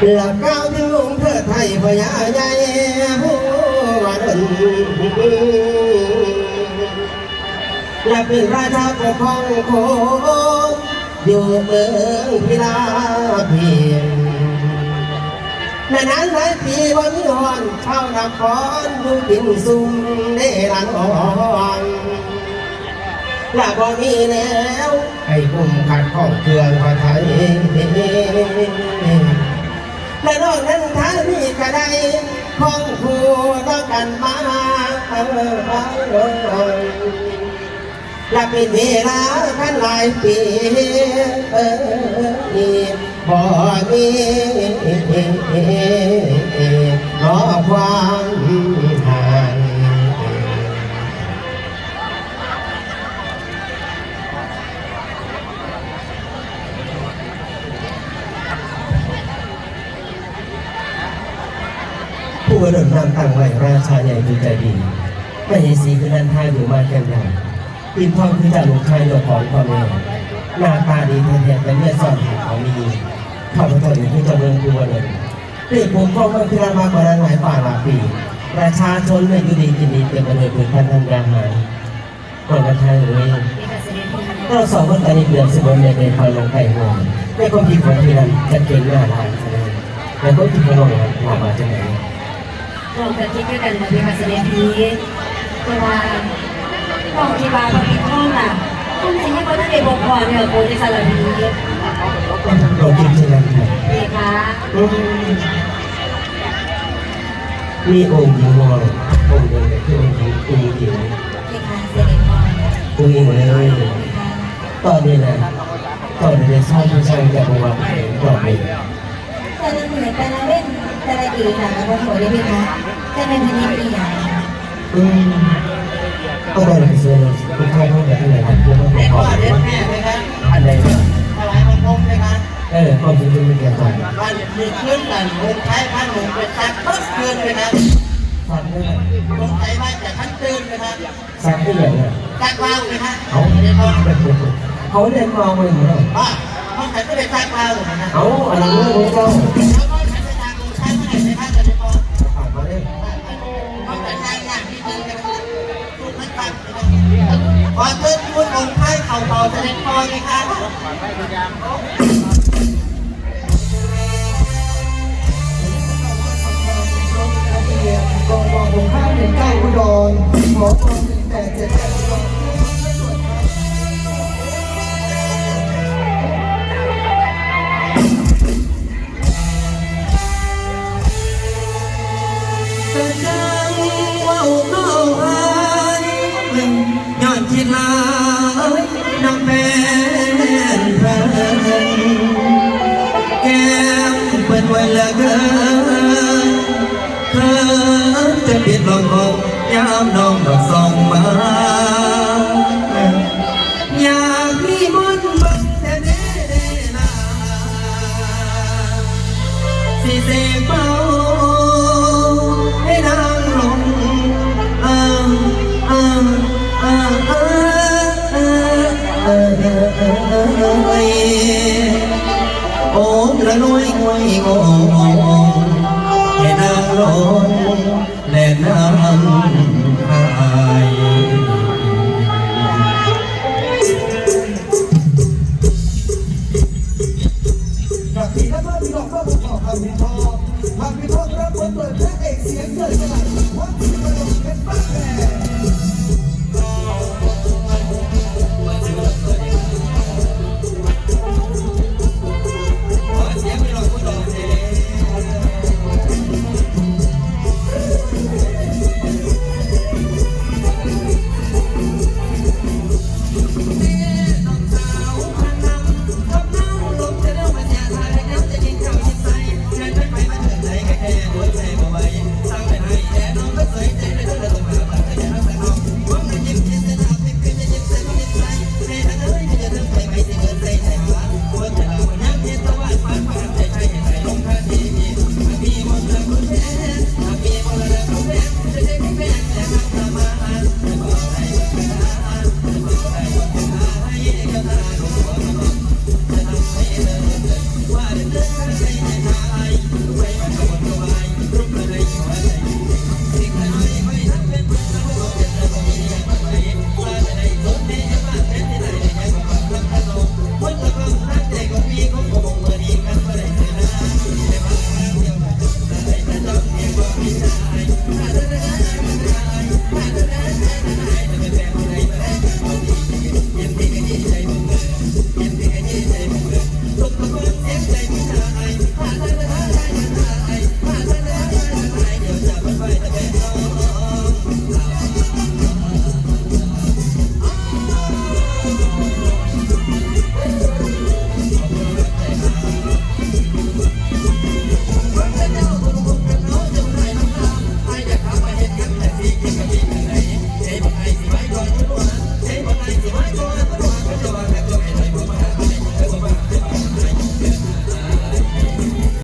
หลักก้าวถึงลุงเพื่อไทยพญาใหญ่หัวดนและเป็นราชาปกครองโคงอยู่เมืองพิลาเพียงนานหลายปีวันนี้อ่อนชาวนครดูกินซุ่มได้รันอ่อนและบ่มีแล้ว ให้กุมขัดข้องเครื่องพระไทย ห้องครัวต้องกันมาเออไปเลยและเป็นเวลาพันหลายปีพอมีน้อความ เริ่มนำตั้งไหวราชาใหญ่คือใจดีไม่ใช่สีคือนันทายอยู่มาแก่นดาปินทองคือจ่ากลูกชายหลวงของพ่อแม่หน้าตาดีแท้ๆแต่เลือดซ่อนหาเขามีข้าพเจ้าอยู่ที่เจริญกรุงเลยเรียกผมก็ไม่พิรามากกว่านั้นหลายฝ่าหลายปีประชาชนไม่ยู่ดีกินดีเต็มไปเลยเป็นพันธันยาหารก่อนกระทายเลยเราสองคนตอนนี้เดือนสิบวันในในคอยลงไก่หัวในความผิดของที่นั้นจะเก่งหน้าลายแสดงแต่ก็ผิดของเราหลามาจากไหน ลงกันคิดด้วยกันนะพี่มาเสด็จพีเวลาของที่บาร์บางห้อน่ะคุณสิให้เขาได้บอกก่อนเนี่ยโคในสารพีเราคิดเช่นนั้นครับเด็กคะอืมมีองค์หญิงมององค์หนึ่งคือองค์หญิงองค์หญิงเด็กคะเสด็จพ่อองค์หญิงเลยตอนนี้นะตอนนี้ชอบผู้ชายจากวงเพลงต่อไปแต่ละเหมือนแต่ละเนแต่ละกีหนังกับโขได้ไหมคะจะเป็นชนิดอีหยังอืมก็ได้เลยส่วนผู้ชายเขาแบบไหนครับเพื่อนเขาเด็กขอก่อนเด็กแม่ไหมครับอันใดครับถวายบังคมไหมครับเออความจริงเป็นอย่างไรวันมีขึ้นกันลงใช้พันหงไปซักทุกคืนไหมครับสัตว์เนี่ยลงใช้ว่าจะทันตื่นไหมครับสัตว์ที่อย่างเนี้ยซักว่าวไหมครับเขาเด็กก่อนเขาเรียนมาเองเหรอว่าห้องฉันก็ไปซักว่าวไหมครับเอาอันนั้นเรื่องของเจ้า ขอเชิญคุณองค์ไทยเข่าเข่าแสด็จพ่อไงคะกองกองผมข้ามเป็นเก้าอุดรหมอกองเป็นแปดเจ็ดแปด นไว้ละเกินเธอจะปิดลงอกยามน้องดอกส่องมา ละน้อยงวยงงให้นางลงและนาง